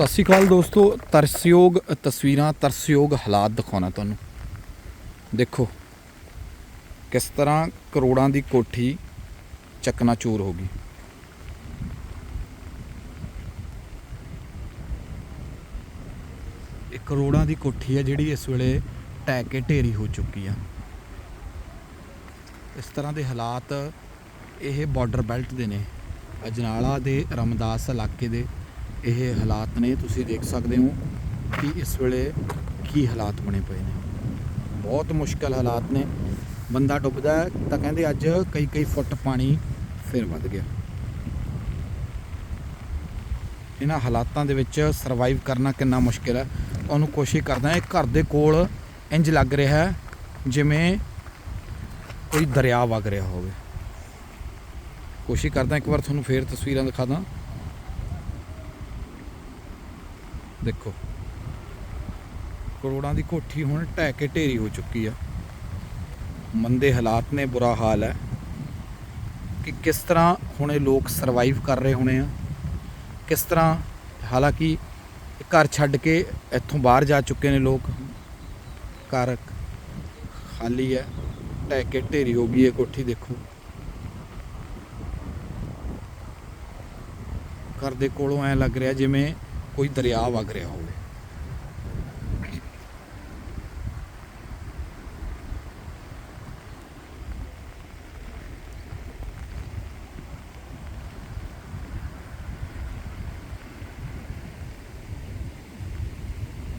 ਸਤਿ ਸ਼੍ਰੀ ਅਕਾਲ ਦੋਸਤੋ, ਤਰਸਯੋਗ ਤਸਵੀਰਾਂ, ਤਰਸਯੋਗ ਹਾਲਾਤ ਦਿਖਾਉਣਾ ਤੁਹਾਨੂੰ। ਦੇਖੋ, ਕਿਸ ਤਰ੍ਹਾਂ ਕਰੋੜਾਂ ਦੀ ਕੋਠੀ ਚਕਨਾਚੂਰ ਹੋ ਗਈ। ਇਹ ਕਰੋੜਾਂ ਦੀ ਕੋਠੀ ਹੈ ਜਿਹੜੀ ਇਸ ਵੇਲੇ ਢਹਿ ਕੇ ਢੇਰੀ ਹੋ ਚੁੱਕੀ ਆ। ਇਸ ਤਰ੍ਹਾਂ ਦੇ ਹਾਲਾਤ ਇਹ ਬਾਰਡਰ ਬੈਲਟ ਦੇ ਨੇ। ਅਜਨਾਲਾ ਦੇ ਰਮਦਾਸ ਇਲਾਕੇ ਦੇ ਇਹ ਹਾਲਾਤ ਨੇ, ਤੁਸੀਂ ਦੇਖ ਸਕਦੇ ਹੋ ਕਿ ਇਸ ਵੇਲੇ ਕੀ ਹਾਲਾਤ ਬਣੇ ਪਏ ਨੇ। ਬਹੁਤ ਮੁਸ਼ਕਲ ਹਾਲਾਤ ਨੇ। ਬੰਦਾ ਡੁੱਬਦਾ ਤਾਂ ਕਹਿੰਦੇ ਅੱਜ ਕਈ ਕਈ ਫੁੱਟ ਪਾਣੀ ਫਿਰ ਵੱਧ ਗਿਆ। ਇਹਨਾਂ ਹਾਲਾਤਾਂ ਦੇ ਵਿੱਚ ਸਰਵਾਈਵ ਕਰਨਾ ਕਿੰਨਾ ਮੁਸ਼ਕਿਲ ਹੈ। ਉਹਨੂੰ ਕੋਸ਼ਿਸ਼ ਕਰਦਾ ਹੈ ਘਰ ਦੇ ਕੋਲ ਇੰਜ ਲੱਗ ਰਿਹਾ ਹੈ, ਜਿਵੇਂ ਕੋਈ ਦਰਿਆ ਵਗ ਰਿਹਾ ਹੋਵੇ। ਕੋਸ਼ਿਸ਼ ਕਰਦਾ ਇੱਕ ਵਾਰ ਤੁਹਾਨੂੰ ਫੇਰ ਤਸਵੀਰਾਂ ਦਿਖਾ ਦਾਂ। ਦੇਖੋ। ਕਰੋੜਾਂ ਦੀ ਕੋਠੀ ਹੁਣ ਢਹਿ ਕੇ ਢੇਰੀ ਹੋ ਚੁੱਕੀ ਆ। ਮੰਦੇ ਹਾਲਾਤ ਨੇ, ਬੁਰਾ ਹਾਲ ਹੈ। ਕਿ ਕਿਸ ਤਰ੍ਹਾਂ ਹੁਣੇ ਲੋਕ ਸਰਵਾਈਵ ਕਰ ਰਹੇ ਹੋਣੇ ਆ। ਕਿਸ ਤਰ੍ਹਾਂ ਹਾਲਾਂਕਿ ਘਰ ਛੱਡ ਕੇ ਇੱਥੋਂ ਬਾਹਰ ਜਾ ਚੁੱਕੇ ਨੇ ਲੋਕ। ਘਰ ਖਾਲੀ ਹੈ, ਢਹਿ ਕੇ ਢੇਰੀ ਹੋ ਗਈ ਹੈ ਕੋਠੀ ਦੇਖੋ। ਘਰ ਦੇ ਕੋਲੋਂ ਐ ਲੱਗ ਰਿਹਾ ਜਿਵੇਂ ਕੋਈ ਦਰਿਆ ਵਗ ਰਿਹਾ ਹੋਵੇ।